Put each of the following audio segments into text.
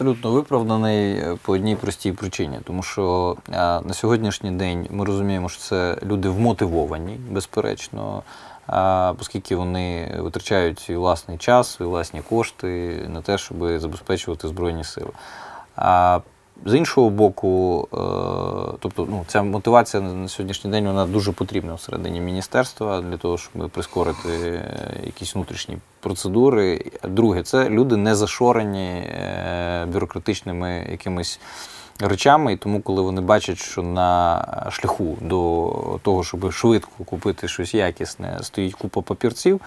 абсолютно виправданий е, по одній простій причині, тому що е, на сьогоднішній день ми розуміємо, що це люди вмотивовані, безперечно, оскільки вони витрачають свій власний час, свої власні кошти на те, щоб забезпечувати збройні сили. З іншого боку, е, тобто ну, ця мотивація на на сьогоднішній день вона дуже потрібна всередині міністерства для того, щоб прискорити е, якісь внутрішні процедури. Друге, це люди не зашорені е, бюрократичними якимись речами, і тому, коли вони бачать, що на шляху до того, щоб швидко купити щось якісне, стоїть купа папірців.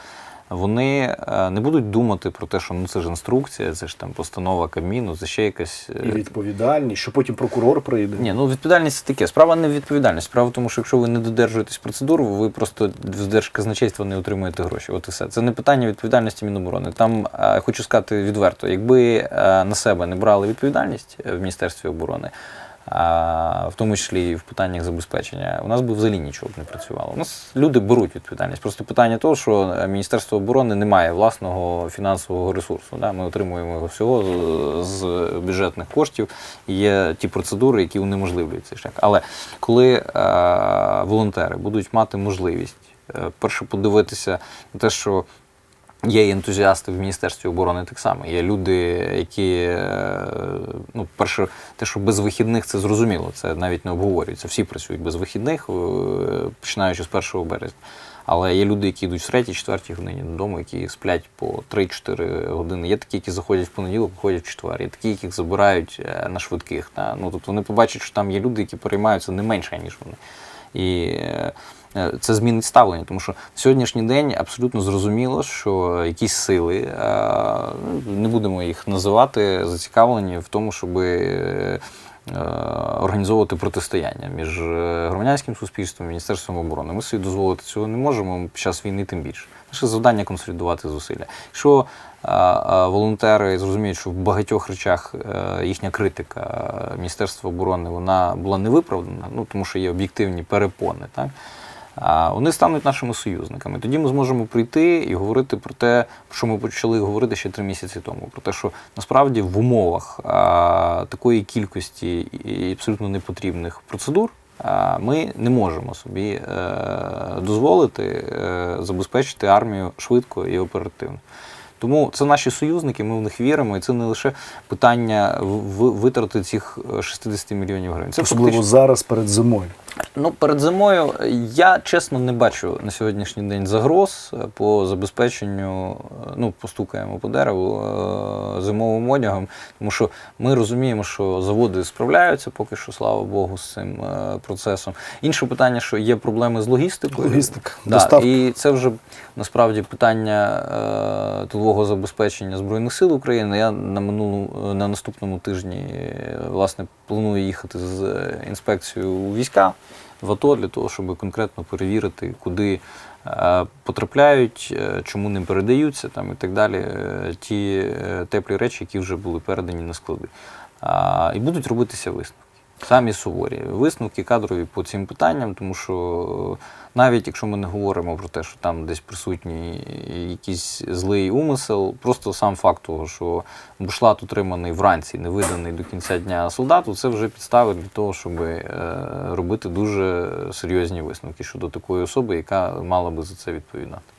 Вони е, не будуть думати про те, що ну це ж інструкція, це ж там постанова Кабміну, це ще якась е, І відповідальність, що потім прокурор прийде. ні, ну відповідальність це таке. Справа не в відповідальності. Справа в тому, що якщо ви не додержуєтесь процедур, ви просто з держказначейства не отримуєте гроші. От і все. Це не питання відповідальності Міноборони. Там е, хочу сказати відверто, якби на себе не брали відповідальність в Міністерстві оборони. В тому числі і в питаннях забезпечення, у нас би взагалі нічого б не працювало. У нас люди беруть відповідальність. Просто питання того, що Міністерство оборони не має власного фінансового ресурсу. Да? Ми отримуємо його всього з, з бюджетних коштів. Є ті процедури, які унеможливлюють цей шлях. Але коли е, волонтери будуть мати можливість е, перше подивитися на те, що Є ентузіасти в Міністерстві оборони так само. Є люди, які, е, ну, перше, те, що без вихідних, це зрозуміло, це навіть не обговорюється. Всі працюють без вихідних, е, починаючи з 1 березня. Але є люди, які йдуть в 3-4 годині додому, які сплять по 3-4 години. Є такі, які заходять в понеділок, виходять в четвер. Є такі, яких забирають е, на швидких. Ну, тобто вони побачать, що там є люди, які переймаються не менше, ніж вони. І е, це змінить ставлення, тому що на сьогоднішній день абсолютно зрозуміло, що якісь сили, е, не будемо їх називати, зацікавлені в тому, щоб е, організовувати протистояння між громадянським суспільством і Міністерством оборони. Ми собі дозволити цього не можемо під час війни, тим більше. Наше завдання консолідувати зусилля. Е, волонтери зрозуміють, що в багатьох речах е, їхня критика Міністерства оборони вона була невиправдана, ну тому що є об'єктивні перепони, так. Вони стануть нашими союзниками. Тоді ми зможемо прийти і говорити про те, про що ми почали говорити ще три місяці тому. Про те, що насправді в умовах такої кількості і абсолютно непотрібних процедур ми не можемо собі е, дозволити е, забезпечити армію швидко і оперативно. Тому це наші союзники, ми в них віримо, і це не лише питання витрати цих е, 60 мільйонів гривень. Це Особливо фактично- зараз перед зимою. Ну, перед зимою я чесно не бачу на сьогоднішній день загроз е, по забезпеченню, е, ну, постукаємо по дереву е, зимовим одягом, тому що ми розуміємо, що заводи справляються поки що, слава Богу, з цим процесом. Інше питання, що є проблеми з логістикою. Логістика, Да, доставка. і це вже насправді питання тилового забезпечення Збройних сил України. Я на минулому на наступному тижні власне планую їхати з інспекцією у війська в АТО для того, щоб конкретно перевірити, куди е, потрапляють, е, чому не передаються там і так далі. е, Ті теплі речі, які вже були передані на склади. І будуть робитися висновки. Самі суворі висновки кадрові по цим питанням, тому що е, навіть якщо ми не говоримо про те, що там десь присутній якийсь злий умисел, просто сам факт того, що бушлат отриманий вранці, не виданий до кінця дня солдату, це вже підстави для того, щоб е, робити дуже серйозні висновки щодо такої особи, яка мала би за це відповідати.